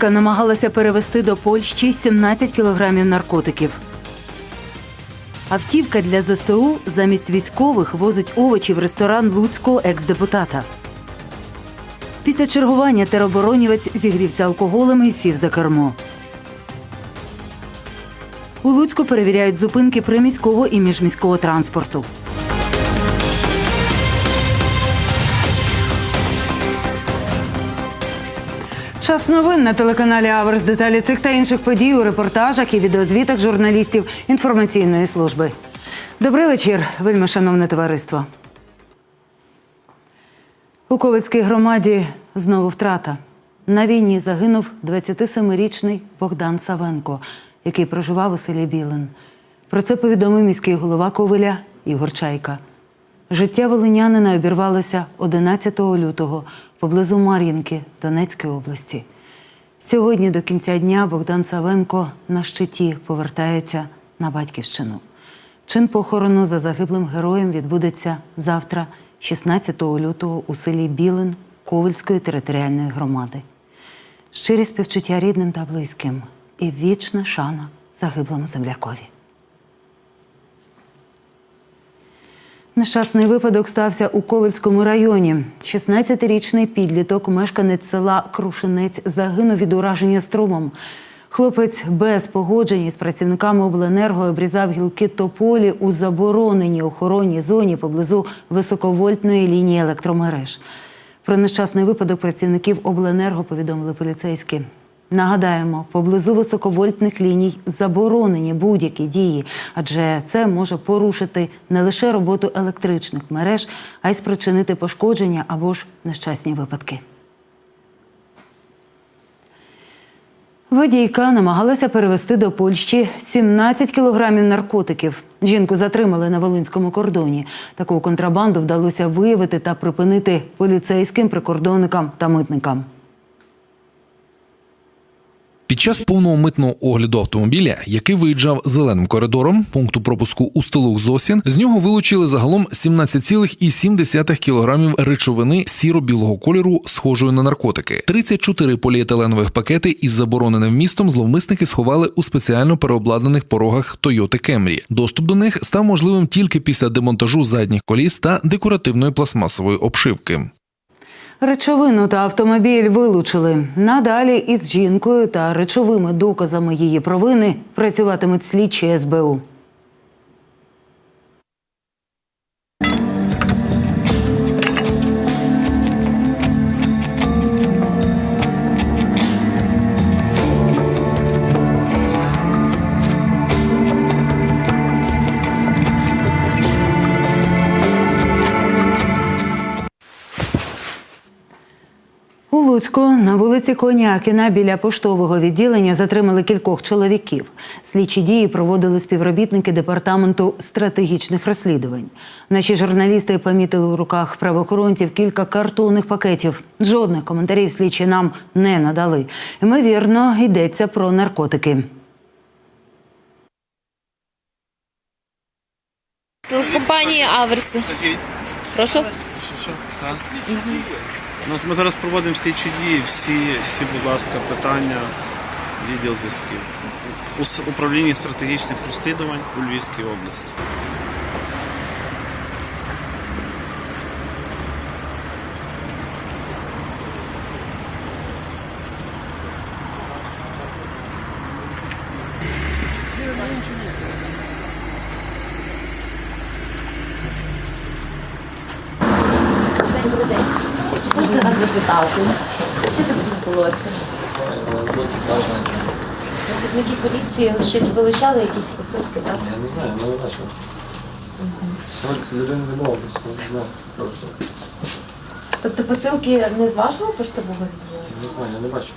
Жінка намагалася перевезти до Польщі 17 кілограмів наркотиків. Автівка для ЗСУ замість військових возить овочі в ресторан луцького екс-депутата. Після чергування тероборонівець зігрівся алкоголем і сів за кермо. У Луцьку перевіряють зупинки приміського і міжміського транспорту. Час новин на телеканалі Аверс. Деталі цих та інших подій у репортажах і відеозвітах журналістів інформаційної служби. Добрий вечір, вельми шановне товариство. У Ковальській громаді знову втрата. На війні загинув 27-річний Богдан Савенко, який проживав у селі Білин. Про це повідомив міський голова Ковеля Ігор Чайка. Життя волинянина обірвалося 11 лютого поблизу Мар'їнки Донецької області. Сьогодні до кінця дня Богдан Савенко на щиті повертається на батьківщину. Чин похорону за загиблим героєм відбудеться завтра, 16 лютого, у селі Білин Ковальської територіальної громади. Щирі співчуття рідним та близьким і вічна шана загиблому землякові. Нещасний випадок стався у Ковальському районі. 16-річний підліток, мешканець села Крушинець, загинув від ураження струмом. Хлопець без погодження з працівниками обленерго обрізав гілки тополі у забороненій охоронній зоні поблизу високовольтної лінії електромереж. Про нещасний випадок працівників обленерго повідомили поліцейські. Нагадаємо, поблизу високовольтних ліній заборонені будь-які дії, адже це може порушити не лише роботу електричних мереж, а й спричинити пошкодження або ж нещасні випадки. Водійка намагалася перевезти до Польщі 17 кілограмів наркотиків. Жінку затримали на Волинському кордоні. Таку контрабанду вдалося виявити та припинити поліцейським прикордонникам та митникам. Під час повного митного огляду автомобіля, який виїжджав зеленим коридором пункту пропуску у столух Зосін, з нього вилучили загалом 17,7 кілограмів речовини сіро-білого кольору, схожої на наркотики. 34 поліетиленових пакети із забороненим вмістом зловмисники сховали у спеціально переобладнаних порогах Toyota Camry. Доступ до них став можливим тільки після демонтажу задніх коліс та декоративної пластмасової обшивки. Речовину та автомобіль вилучили. Надалі із жінкою та речовими доказами її провини працюватимуть слідчі СБУ. Луцьку на вулиці Конякіна біля поштового відділення затримали кількох чоловіків. Слідчі дії проводили співробітники департаменту стратегічних розслідувань. Наші журналісти помітили у руках правоохоронців кілька картонних пакетів. Жодних коментарів слідчі нам не надали. Ймовірно, йдеться про наркотики. Компанії Аверси. Прошу. У нас ми зараз проводимо всі чудії, всі, всі, будь ласка, питання, відділ зв'язків. управління стратегічних розслідувань у Львівській області. Запитати? Що тут відбулося? Працівники поліції щось вилучали, якісь посилки, так? Я не знаю, не бачив. Сьогодні людини не було, не знаю. Просто. Тобто посилки не з вашого поштового відділу? Не знаю, я не бачив.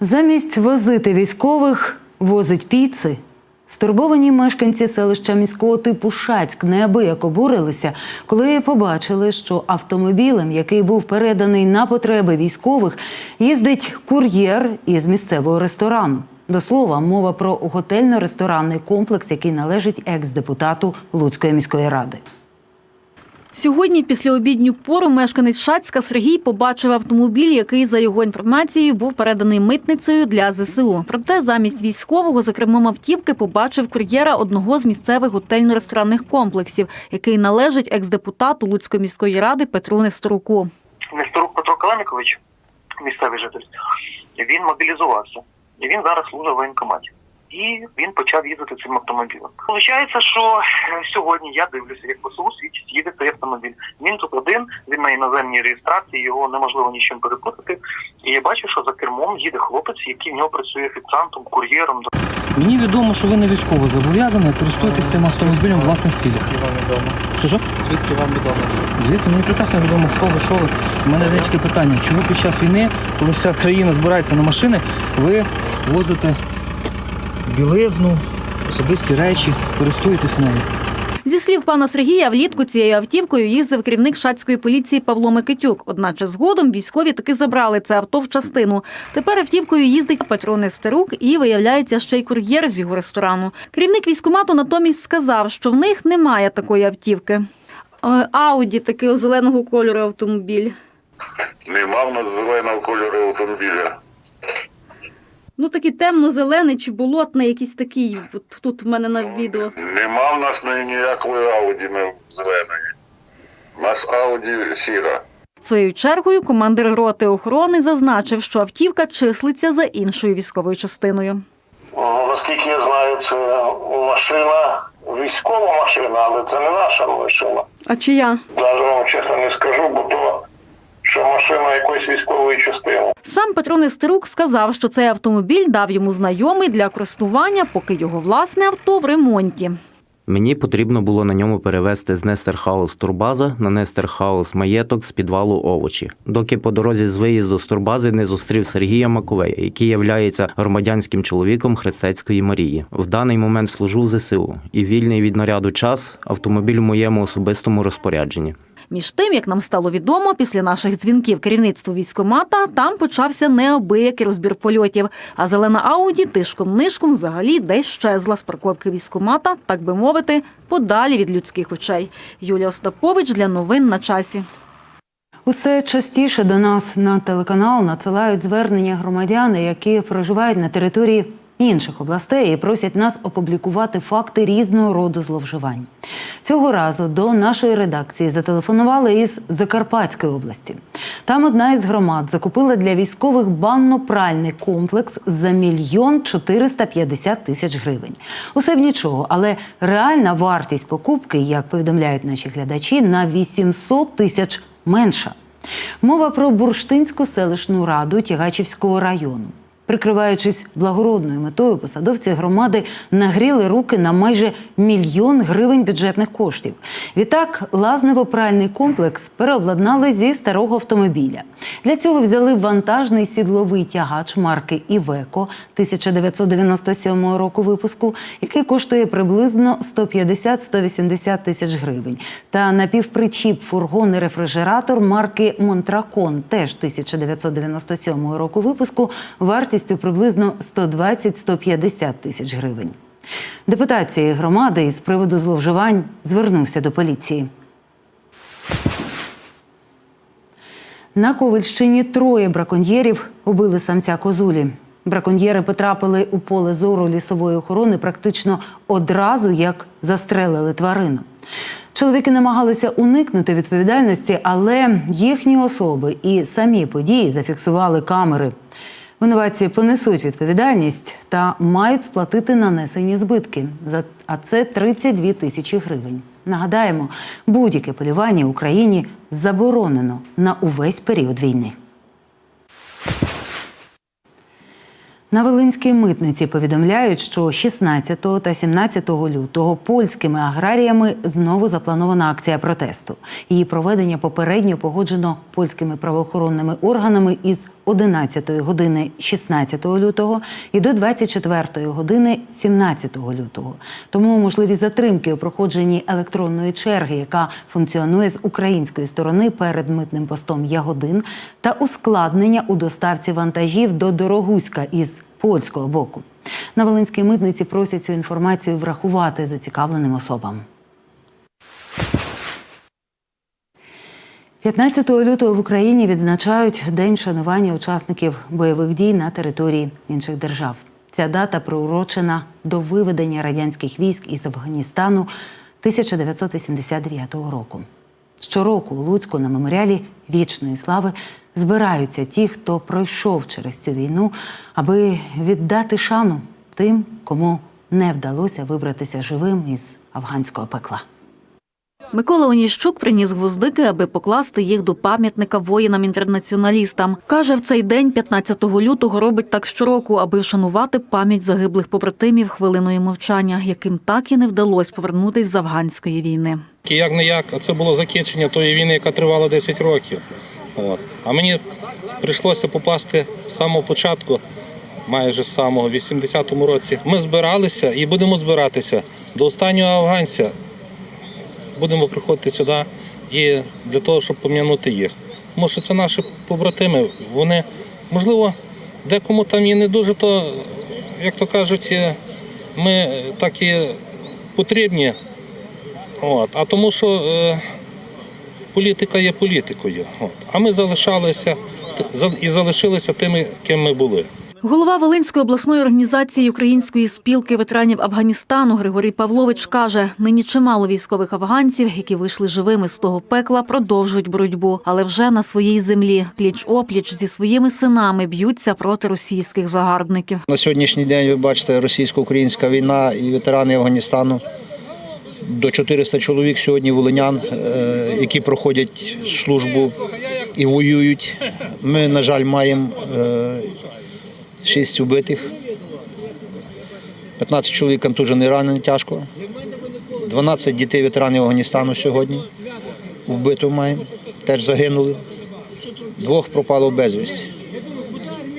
Замість возити військових возить піци. Стурбовані мешканці селища міського типу Шацьк неабияк обурилися, коли побачили, що автомобілем, який був переданий на потреби військових, їздить кур'єр із місцевого ресторану. До слова, мова про готельно-ресторанний комплекс, який належить екс-депутату Луцької міської ради. Сьогодні, після обідню пору, мешканець Шацька Сергій побачив автомобіль, який, за його інформацією, був переданий митницею для ЗСУ. Проте замість військового за кермом автівки побачив кур'єра одного з місцевих готельно-ресторанних комплексів, який належить екс-депутату Луцької міської ради Петру Несторуку. Несторук Петро Калемікович, місцевий житель, він мобілізувався. І він зараз служить в воєнкоматі. І він почав їздити цим автомобілем. Получається, що е, сьогодні я дивлюся, як ПСУ свідчить їде цей автомобіль. Він тут один, він на іноземній реєстрації, його неможливо нічим перепутати. І я бачу, що за кермом їде хлопець, який в нього працює офіціантом, кур'єром. Мені відомо, що ви не військово зобов'язані, користуєтесь цим автомобілем в власних цілях. Звідки вам відомо? Що що? Звідки вам відомо це? Звідки мені прекрасно відомо, хто ви, що ви. У мене є тільки питання, чому під час війни, коли вся країна збирається на машини, ви возите білизну, особисті речі, користуєтесь нею. Зі слів пана Сергія, влітку цією автівкою їздив керівник шацької поліції Павло Микитюк. Одначе згодом військові таки забрали це авто в частину. Тепер автівкою їздить Петро Нестерук і виявляється ще й кур'єр з його ресторану. Керівник військкомату натомість сказав, що в них немає такої автівки. Е, Ауді такого зеленого кольору автомобіль. Нема в нас зеленого кольору автомобіля. Ну такий темно-зелений чи болотний, якийсь такий. От тут в мене на відео. Нема в нас ніякої Ауді не зеленої. У нас Ауді сіра. Своєю чергою командир роти охорони зазначив, що автівка числиться за іншою військовою частиною. Ну, наскільки я знаю, це машина, військова машина, але це не наша машина. А чия? Навіть вам чесно не скажу, бо то що машина якоїсь військової частини. Сам Петро Нестерук сказав, що цей автомобіль дав йому знайомий для користування, поки його власне авто в ремонті. Мені потрібно було на ньому перевезти з Нестерхаус Турбаза на Нестерхаус маєток з підвалу овочі, доки по дорозі з виїзду з турбази не зустрів Сергія Маковея, який являється громадянським чоловіком Хрестецької Марії. В даний момент служу в ЗСУ і вільний від наряду час автомобіль в моєму особистому розпорядженні. Між тим, як нам стало відомо, після наших дзвінків керівництву військомата там почався неабиякий розбір польотів. А зелена Ауді тишком-нишком взагалі десь щезла з парковки військомата, так би мовити, подалі від людських очей. Юлія Остапович для новин на часі. Усе частіше до нас на телеканал надсилають звернення громадяни, які проживають на території інших областей і просять нас опублікувати факти різного роду зловживань. Цього разу до нашої редакції зателефонували із Закарпатської області. Там одна із громад закупила для військових банно-пральний комплекс за мільйон 450 тисяч гривень. Усе б нічого, але реальна вартість покупки, як повідомляють наші глядачі, на 800 тисяч менша. Мова про Бурштинську селищну раду Тягачівського району. Прикриваючись благородною метою, посадовці громади нагріли руки на майже мільйон гривень бюджетних коштів. Відтак, лазнево-пральний комплекс переобладнали зі старого автомобіля. Для цього взяли вантажний сідловий тягач марки Івеко 1997 року випуску, який коштує приблизно 150-180 тисяч гривень, та напівпричіп фургон і рефрижератор марки Монтракон, теж 1997 року випуску, вартістю приблизно 120-150 тисяч гривень. Депутат цієї громади із приводу зловживань звернувся до поліції. На Ковальщині троє браконьєрів убили самця козулі. Браконьєри потрапили у поле зору лісової охорони практично одразу, як застрелили тварину. Чоловіки намагалися уникнути відповідальності, але їхні особи і самі події зафіксували камери. Винуватці понесуть відповідальність та мають сплатити нанесені збитки. А це 32 тисячі гривень. Нагадаємо, будь-яке полювання в Україні заборонено на увесь період війни. На Волинській митниці повідомляють, що 16 та 17 лютого польськими аграріями знову запланована акція протесту. Її проведення попередньо погоджено польськими правоохоронними органами із 11 години 16 лютого і до 24 години 17 лютого. Тому можливі затримки у проходженні електронної черги, яка функціонує з української сторони перед митним постом Ягодин, та ускладнення у доставці вантажів до Дорогуська із польського боку. На Волинській митниці просять цю інформацію врахувати зацікавленим особам. 15 лютого в Україні відзначають День вшанування учасників бойових дій на території інших держав. Ця дата приурочена до виведення радянських військ із Афганістану 1989 року. Щороку у Луцьку на меморіалі вічної слави збираються ті, хто пройшов через цю війну, аби віддати шану тим, кому не вдалося вибратися живим із афганського пекла. Микола Оніщук приніс гвоздики, аби покласти їх до пам'ятника воїнам-інтернаціоналістам. Каже, в цей день, 15 лютого, робить так щороку, аби вшанувати пам'ять загиблих побратимів хвилиною мовчання, яким так і не вдалося повернутись з афганської війни. Як не як, а це було закінчення тої війни, яка тривала 10 років. А мені прийшлося попасти з самого початку, майже з самого 80-му році. Ми збиралися і будемо збиратися до останнього афганця. Будемо приходити сюди і для того, щоб пом'янути їх. Тому що це наші побратими. Вони, можливо, декому там і не дуже, то, як то кажуть, е, ми так і потрібні. От. А тому що е, політика є політикою. От. А ми залишалися і залишилися тими, ким ми були. Голова Волинської обласної організації Української спілки ветеранів Афганістану Григорій Павлович каже: нині чимало військових афганців, які вийшли живими з того пекла, продовжують боротьбу, але вже на своїй землі, пліч опліч зі своїми синами б'ються проти російських загарбників. На сьогоднішній день ви бачите російсько-українська війна і ветерани Афганістану. До 400 чоловік сьогодні волинян, е, які проходять службу і воюють. Ми, на жаль, маємо е, 6 убитих, 15 чоловік контужений ранені тяжко, 12 дітей ветеранів Афганістану сьогодні. Вбито маємо, теж загинули, двох пропало безвісті.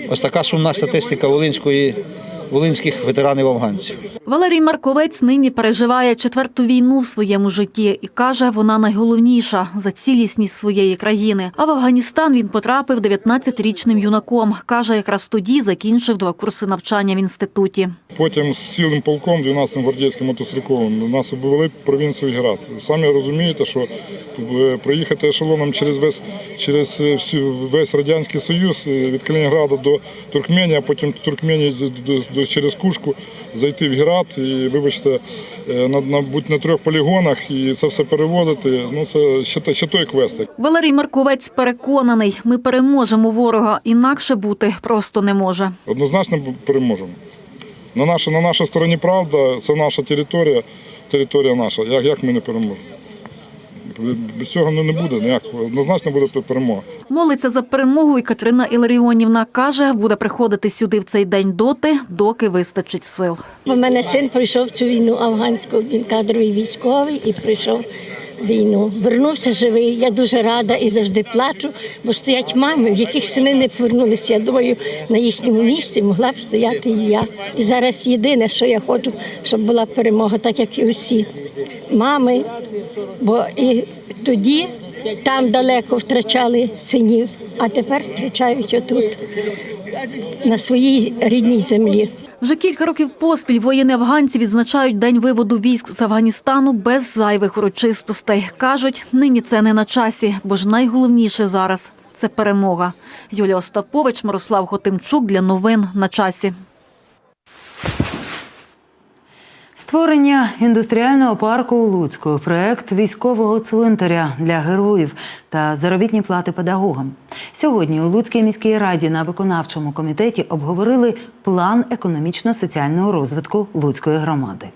Ось така сумна статистика волинської, волинських ветеранів афганців. Валерій Марковець нині переживає четверту війну в своєму житті і каже, вона найголовніша за цілісність своєї країни. А в Афганістан він потрапив 19-річним юнаком. каже, якраз тоді закінчив два курси навчання в інституті. Потім з цілим полком, 12-м гвардійським мотострілковим, нас обвели провінцію Герат. Самі розумієте, що е, проїхати ешелоном через весь, через е, весь Радянський Союз е, від Калінінграда до Туркменії, а потім Туркменії до- до- до- через Кушку зайти в Герат і, вибачте, е, на, на, будь на трьох полігонах і це все перевозити. Ну це ще, ще той квест. Валерій Марковець переконаний, ми переможемо ворога, інакше бути просто не може. Однозначно переможемо. На нашій, на нашій стороні правда, це наша територія, територія наша. Як, як ми не переможемо? Без цього не буде ніяк. Однозначно буде перемога. Молиться за перемогу і Катерина Іларіонівна каже, буде приходити сюди в цей день доти, доки вистачить сил. У мене син пройшов цю війну афганську, він кадровий військовий і пройшов війну. Вернувся живий. Я дуже рада і завжди плачу, бо стоять мами, в яких сини не повернулися. Я думаю, на їхньому місці могла б стояти і я. І зараз єдине, що я хочу, щоб була перемога, так як і усі мами. Бо і тоді там далеко втрачали синів, а тепер втрачають отут, на своїй рідній землі. Вже кілька років поспіль воїни афганці відзначають день виводу військ з Афганістану без зайвих урочистостей. кажуть, нині це не на часі, бо ж найголовніше зараз це перемога. Юлія Остапович, Мирослав Хотимчук для новин на часі. Створення індустріального парку у Луцьку, проект військового цвинтаря для героїв та заробітні плати педагогам. Сьогодні у Луцькій міській раді на виконавчому комітеті обговорили план економічно-соціального розвитку Луцької громади.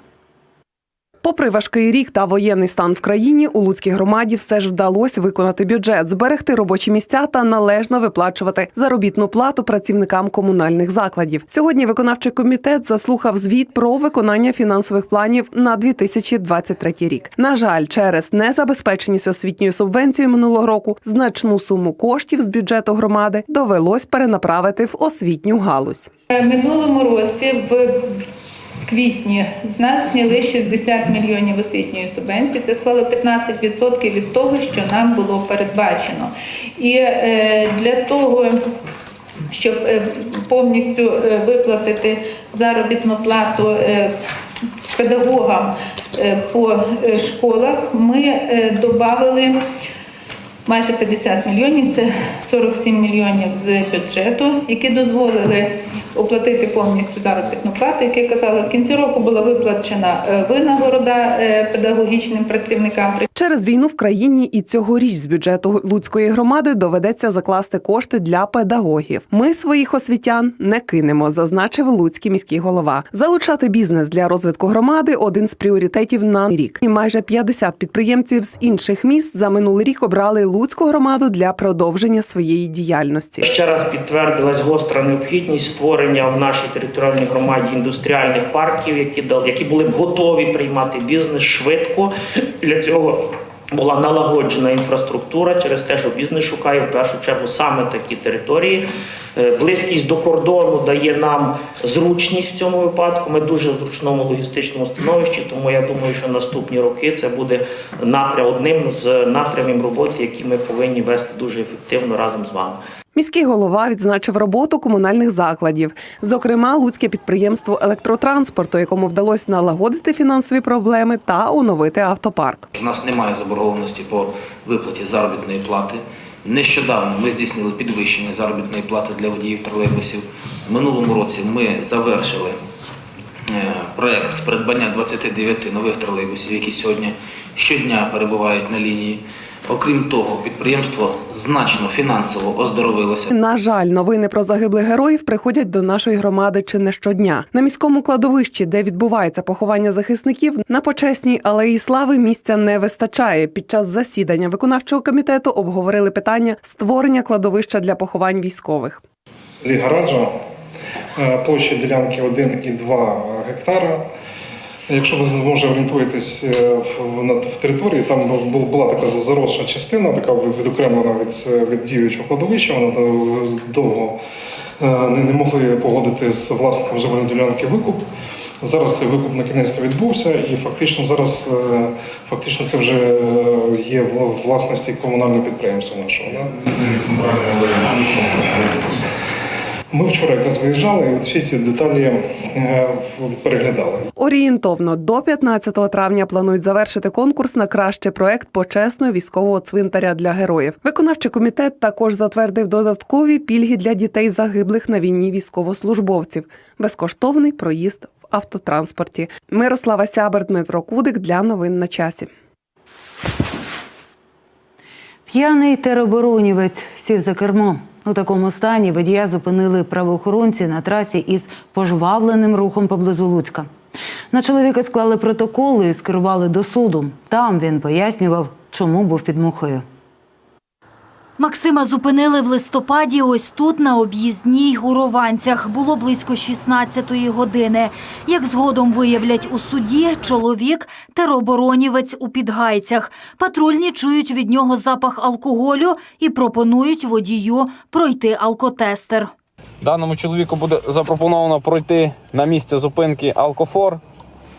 Попри важкий рік та воєнний стан в країні, у Луцькій громаді все ж вдалося виконати бюджет, зберегти робочі місця та належно виплачувати заробітну плату працівникам комунальних закладів. Сьогодні виконавчий комітет заслухав звіт про виконання фінансових планів на 2023 рік. На жаль, через незабезпеченість освітньою субвенцією минулого року значну суму коштів з бюджету громади довелось перенаправити в освітню галузь. Минулому році в квітні з нас зняли 60 мільйонів освітньої субвенції. Це склало 15% від того, що нам було передбачено. І е, для того, щоб е, повністю е, виплатити заробітну плату педагогам по школах, ми додали майже 50 мільйонів. Це 47 мільйонів з бюджету, які дозволили оплатити повністю заробітну плату. Як я казала, в кінці року була виплачена е, винагорода е, педагогічним працівникам. Через війну в країні і цьогоріч з бюджету Луцької громади доведеться закласти кошти для педагогів. Ми своїх освітян не кинемо, зазначив Луцький міський голова. Залучати бізнес для розвитку громади один з пріоритетів на рік. І майже 50 підприємців з інших міст за минулий рік обрали Луцьку громаду для продовження своєї діяльності. Ще раз підтвердилась гостра необхідність створення в нашій територіальній громаді індустріальних парків, які які були б готові приймати бізнес швидко. Для цього була налагоджена інфраструктура через те, що бізнес шукає в першу чергу саме такі території. Е, Близькість до кордону дає нам зручність в цьому випадку. Ми дуже в зручному логістичному становищі, тому я думаю, що наступні роки це буде напрям одним з напрямів роботи, які ми повинні вести дуже ефективно разом з вами. Міський голова відзначив роботу комунальних закладів, зокрема Луцьке підприємство електротранспорту, якому вдалося налагодити фінансові проблеми та оновити автопарк. У нас немає заборгованості по виплаті заробітної плати. Нещодавно ми здійснили підвищення заробітної плати для водіїв тролейбусів. Минулому році ми завершили е, проект з придбання 29 нових тролейбусів, які сьогодні щодня перебувають на лінії. Окрім того, підприємство значно фінансово оздоровилося. На жаль, новини про загиблих героїв приходять до нашої громади чи не щодня. На міському кладовищі, де відбувається поховання захисників, на почесній алеї слави місця не вистачає. Під час засідання виконавчого комітету обговорили питання створення кладовища для поховань військових. Ліга Раджа, е, площа ділянки 1,2 гектара. Якщо ви може орієнтуєтесь е, в, в території, там була така заросша частина, така відокремлена від, е, від діючого кладовища, вона е, довго не, не могли погодити з власником земельної ділянки викуп. Зараз цей викуп на кінець відбувся, і фактично зараз фактично це вже є власності комунального підприємства нашого. Да? Ми вчора якраз виїжджали і от всі ці деталі е, переглядали. Орієнтовно до 15 травня планують завершити конкурс на кращий проект почесного військового цвинтаря для героїв. Виконавчий комітет також затвердив додаткові пільги для дітей загиблих на війні військовослужбовців, безкоштовний проїзд в автотранспорті. Мирослава Сябер, Дмитро Кудик для новин на часі. П'яний тероборонівець сів за кермо. У такому стані водія зупинили правоохоронці на трасі із пожвавленим рухом поблизу Луцька. На чоловіка склали протоколи і скерували до суду. Там він пояснював, чому був під мухою. Максима зупинили в листопаді ось тут, на об'їзній у. Було близько 16-ї години. Як згодом виявлять у суді, чоловік – тероборонівець у Підгайцях. Патрульні чують від нього запах алкоголю і пропонують водію пройти алкотестер. Даному чоловіку буде запропоновано пройти на місце зупинки Алкофор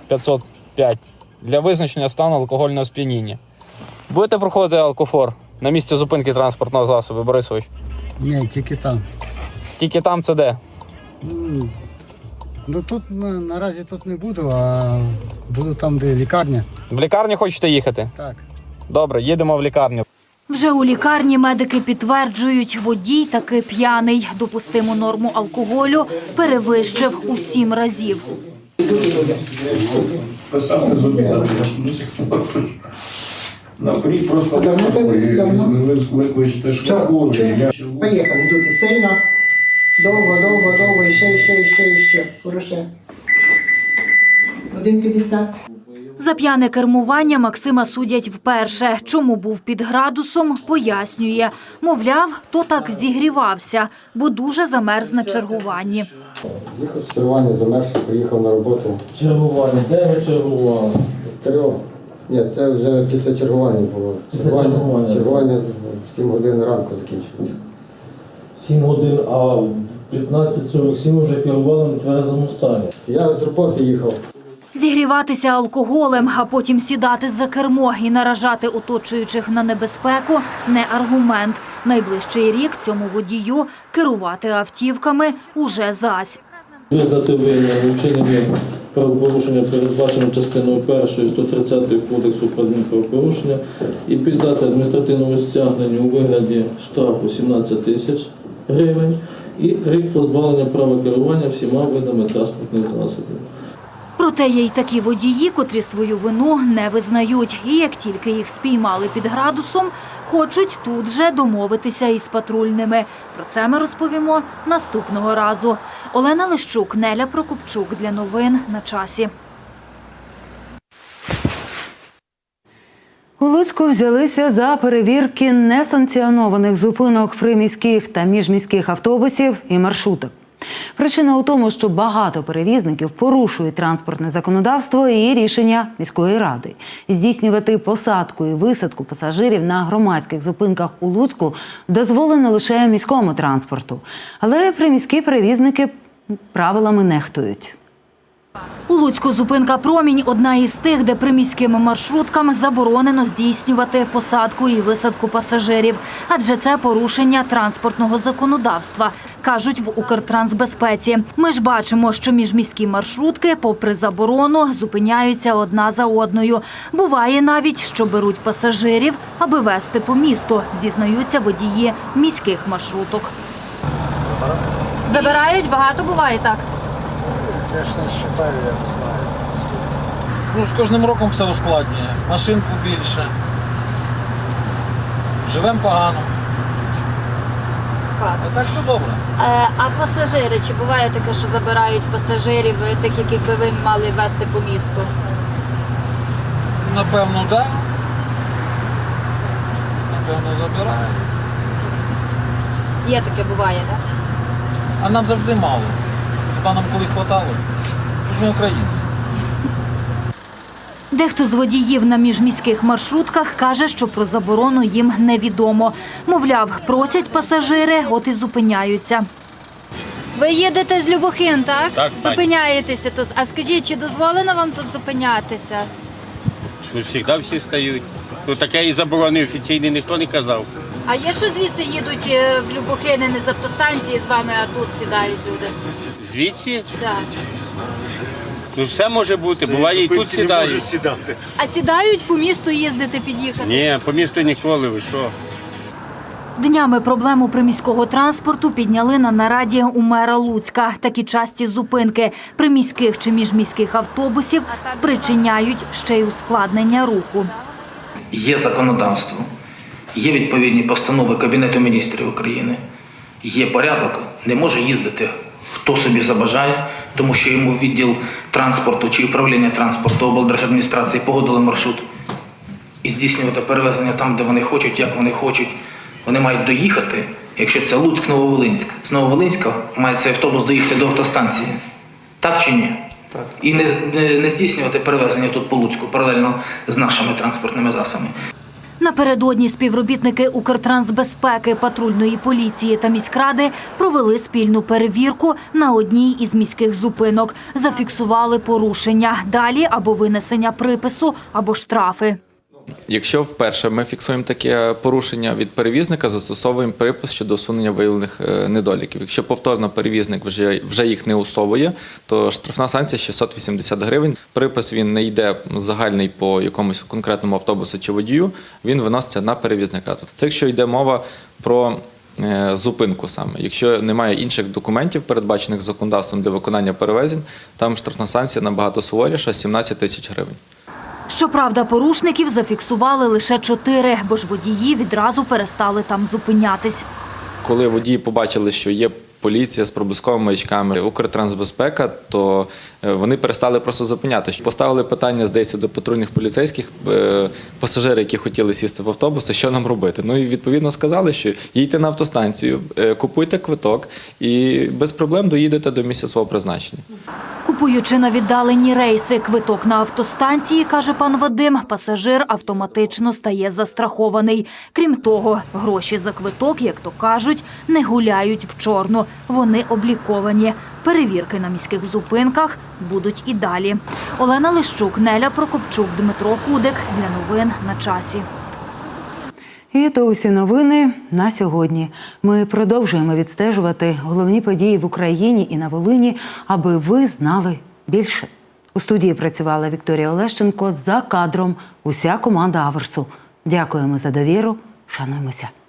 505 для визначення стану алкогольного сп'яніння. Будете проходити алкофор на місці зупинки транспортного засобу, Борисович? Ні, тільки там. Тільки там це де? М, Ну тут на- наразі тут не буду, а буду там, де лікарня. В лікарню хочете їхати? Так. Добре, їдемо в лікарню. Вже у лікарні медики підтверджують, водій таки п'яний. Допустиму норму алкоголю перевищив у сім разів. Зубами. Наперед просто викличте школу. Поїхали, дути сильно. Довго, довго, довго, і ще, і ще, і ще, і ще. Хороше. 1,50. За п'яне кермування Максима судять вперше. Чому був під градусом, пояснює. Мовляв, то так зігрівався, бо дуже замерз на чергуванні. Їхав з чергування, замерзши, приїхав на роботу. Чергування, де ви чергували? Трьох. Ні, це вже після чергування було. Чергування. чергування в 7 годин ранку закінчується. 7 годин, а в 15.47 вже керували на тверезому стані. Я з роботи їхав. Зігріватися алкоголем, а потім сідати за кермо і наражати оточуючих на небезпеку – не аргумент. Найближчий рік цьому водію керувати автівками уже зась. Визнати винним, вчинення правопорушення, передбачене частиною 1 130 Кодексу про адмінправопорушення, і піддати адміністративному стягненню у вигляді штрафу 17 тисяч гривень і рік позбавлення права керування всіма видами транспортних засобів. Проте є й такі водії, котрі свою вину не визнають. І як тільки їх спіймали під градусом, хочуть тут же домовитися із патрульними. Про це ми розповімо наступного разу. Олена Лищук, Неля Прокопчук для новин на часі. У Луцьку взялися за перевірки несанкціонованих зупинок приміських та міжміських автобусів і маршруток. Причина у тому, що багато перевізників порушують транспортне законодавство і рішення міської ради. Здійснювати посадку і висадку пасажирів на громадських зупинках у Луцьку дозволено лише міському транспорту. Але приміські перевізники правилами нехтують. У Луцьку зупинка Промінь одна із тих, де приміським маршруткам заборонено здійснювати посадку і висадку пасажирів, адже це порушення транспортного законодавства, кажуть в Укртрансбезпеці. Ми ж бачимо, що міжміські маршрутки, попри заборону, зупиняються одна за одною. Буває навіть, що беруть пасажирів, аби везти по місту, зізнаються водії міських маршруток. Забирають багато буває так. Я ж не вважаю, я не знаю. Ну, з кожним роком все ускладнює. Машин побільше. Живемо погано. А так все добре. Е, А пасажири, чи буває таке, що забирають пасажирів, е, тих, яких би ви мали вести по місту? Напевно, так. Да. Напевно, забираємо. Є таке буває, так? А нам завжди мало. Хіба нам колись хватало? Ми ж ми українці. Дехто з водіїв на міжміських маршрутках каже, що про заборону їм невідомо. Мовляв, просять пасажири, от і зупиняються. Ви їдете з Любохин, так? Так, так. Зупиняєтеся тут. А скажіть, чи дозволено вам тут зупинятися? Ну, завжди всі стають. Ну, таке і заборони офіційні ніхто не казав. А є що звідси їдуть е, в Любохини не з автостанції з вами, а тут сідають люди? Звідси? Так. Ну, все може бути, буває і тут сідають. А сідають по місту їздити, під'їхати? Ні, по місту ніколи, ви що? Днями проблему приміського транспорту підняли на нараді у мера Луцька. Такі часті зупинки приміських чи міжміських автобусів спричиняють ще й ускладнення руху. Є законодавство, є відповідні постанови Кабінету міністрів України, є порядок, не може їздити хто собі забажає, тому що йому відділ транспорту чи управління транспорту облдержадміністрації погодили маршрут і здійснювати перевезення там, де вони хочуть, як вони хочуть. Вони мають доїхати, якщо це Луцьк Нововолинськ. З Нововолинська має цей автобус доїхати до автостанції. Так чи ні? Так. І не, не, не здійснювати перевезення тут по Луцьку паралельно з нашими транспортними засобами. Напередодні співробітники Укртрансбезпеки, патрульної поліції та міськради провели спільну перевірку на одній із міських зупинок. Зафіксували порушення. Далі або винесення припису, або штрафи. Якщо вперше ми фіксуємо таке порушення від перевізника, застосовуємо припис щодо усунення виявлених е, недоліків. Якщо повторно перевізник вже, вже їх не усовує, то штрафна санкція 680 гривень. Припис він не йде загальний по якомусь конкретному автобусу чи водію, він виноситься на перевізника. Тобто Це якщо йде мова про е, зупинку саме. Якщо немає інших документів, передбачених законодавством для виконання перевезень, там штрафна санкція набагато суворіша 17 тисяч гривень. Щоправда, порушників зафіксували лише чотири, бо ж водії відразу перестали там зупинятись. Коли водії побачили, що є поліція з проблисковими маячками, Укртрансбезпека, то е, вони перестали просто зупинятися. Поставили питання, здається, до патрульних поліцейських е, пасажири, які хотіли сісти в автобус, що нам робити. Ну і відповідно сказали, що їдьте на автостанцію, е, купуйте квиток і без проблем доїдете до місця свого призначення. Купуючи на віддалені рейси квиток на автостанції, каже пан Вадим, пасажир автоматично стає застрахований. Крім того, гроші за квиток, як то кажуть, не гуляють в чорну. Вони обліковані. Перевірки на міських зупинках будуть і далі. Олена Лищук, Неля Прокопчук, Дмитро Кудик. Для новин на часі. І то усі новини на сьогодні. Ми продовжуємо відстежувати головні події в Україні і на Волині, аби ви знали більше. У студії працювала Вікторія Олещенко за кадром. Уся команда Аверсу. Дякуємо за довіру. Шануємося. –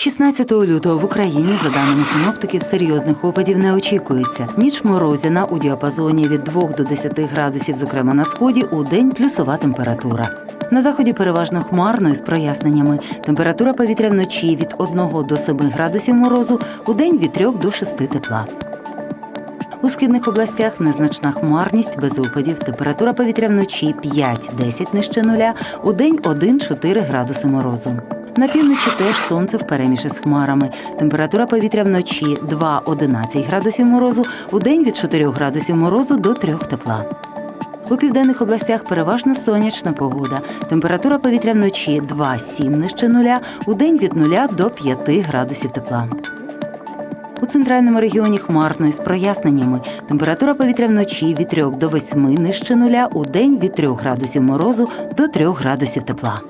16 лютого в Україні, за даними синоптиків, серйозних опадів не очікується. Ніч морозяна у діапазоні від 2 до 10 градусів, зокрема на сході, у день плюсова температура. На заході переважно хмарно із проясненнями. Температура повітря вночі від 1 до 7 градусів морозу, у день від 3 до 6 тепла. У східних областях незначна хмарність без опадів. Температура повітря вночі 5-10 нижче нуля, у день 1-4 градуси морозу. На півночі теж сонце впереміж із хмарами. Температура повітря вночі 2-11 градусів морозу, у день від 4 градусів морозу до 3 тепла. У південних областях переважно сонячна погода. Температура повітря вночі 2-7 нижче нуля, у день від 0 до 5 градусів тепла. У центральному регіоні хмарно із проясненнями. Температура повітря вночі від 3 до 8 нижче нуля, у день від 3 градусів морозу до 3 градусів тепла.